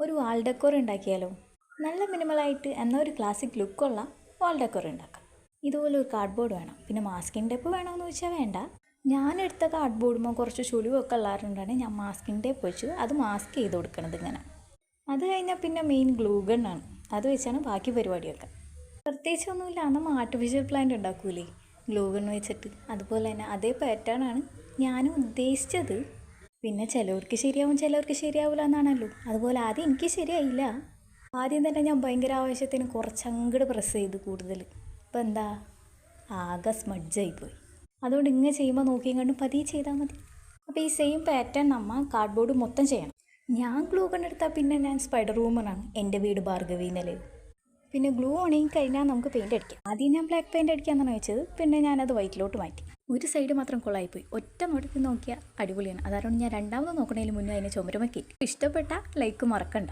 ഒരു വാൾ ഡെക്കോർ ഉണ്ടാക്കിയാലോ? നല്ല മിനിമലായിട്ട് എന്നാൽ ഒരു ക്ലാസിക് ലുക്കുള്ള വാൾ ഡെക്കോർ ഉണ്ടാക്കാം. ഇതുപോലെ ഒരു കാർഡ്ബോർഡ് വേണം. പിന്നെ മാസ്കിംഗ് ടേപ്പ് വേണമെന്ന് ചോദിച്ചാൽ വേണ്ട. എടുത്ത കാർഡ്ബോർഡുമ്പോൾ കുറച്ച് ചുളിവൊക്കെ ഉള്ളതുകൊണ്ടാണ് ഞാൻ മാസ്കിംഗ് ടേപ്പ് വെച്ച്. അത് മാസ്ക് ചെയ്ത് കൊടുക്കണത് ഇങ്ങനെ. അത് കഴിഞ്ഞാൽ പിന്നെ മെയിൻ ഗ്ലൂഗൺ ആണ്. അത് വെച്ചാണ് ബാക്കി പരിപാടിയൊക്കെ. പ്രത്യേകിച്ച് ഒന്നുമില്ല നമ്മൾ ആർട്ടിഫിഷ്യൽ പ്ലാന്റ് ഉണ്ടാക്കൂലേ? ഗ്ലൂഗൺ വെച്ചിട്ട്. അതുപോലെ തന്നെ അതേ പാറ്റേൺ ആണ് ഞാനും ഉദ്ദേശിച്ചത്. പിന്നെ ചിലവർക്ക് ശരിയാവും ചിലവർക്ക് ശരിയാവില്ല എന്നാണല്ലോ. അതുപോലെ ആദ്യം എനിക്ക് ശരിയായില്ല. ആദ്യം തന്നെ ഞാൻ ഭയങ്കര ആവശ്യത്തിന് കുറച്ചങ്ങട് പ്രസ് ചെയ്ത് കൂടുതൽ. ഇപ്പം എന്താ? ആകെ സ്മഡ്ജായിപ്പോയി അതുകൊണ്ട് ഇങ്ങനെ ചെയ്യുമ്പോൾ നോക്കിയും കണ്ടും പതിയെ ചെയ്താൽ മതി. അപ്പോൾ ഈ സെയിം പാറ്റേൺ നമ്മൾ കാർഡ്ബോർഡ് മൊത്തം ചെയ്യണം. ഞാൻ ഗ്ലൂ കണ്ടെടുത്താൽ പിന്നെ ഞാൻ സ്പൈഡർ റൂമറാണ് എന്റെ വീട് ഭാർഗവി നിലയിൽ പിന്നെ ഗ്ലൂ ഉണങ്ങി കഴിഞ്ഞാൽ നമുക്ക് പെയിന്റ് അടിക്കാം. ആദ്യം ഞാൻ ബ്ലാക്ക് പെയിന്റ് അടിക്കാമെന്നാണ് വെച്ചത്. പിന്നെ ഞാനത് വൈറ്റിലോട്ട് മാറ്റി. ഒരു സൈഡ് മാത്രം കൊള്ളായിപ്പോയി. ഒറ്റ നോട്ടത്തിൽ നോക്കിയാൽ അടിപൊളിയാണ്. അതുകൊണ്ട് ഞാൻ രണ്ടാമത് നോക്കണേലും മുന്നേ അതിനെ ചുമരുമൊക്കെ ഇഷ്ടപ്പെട്ട ലൈക്ക് മറക്കണ്ട.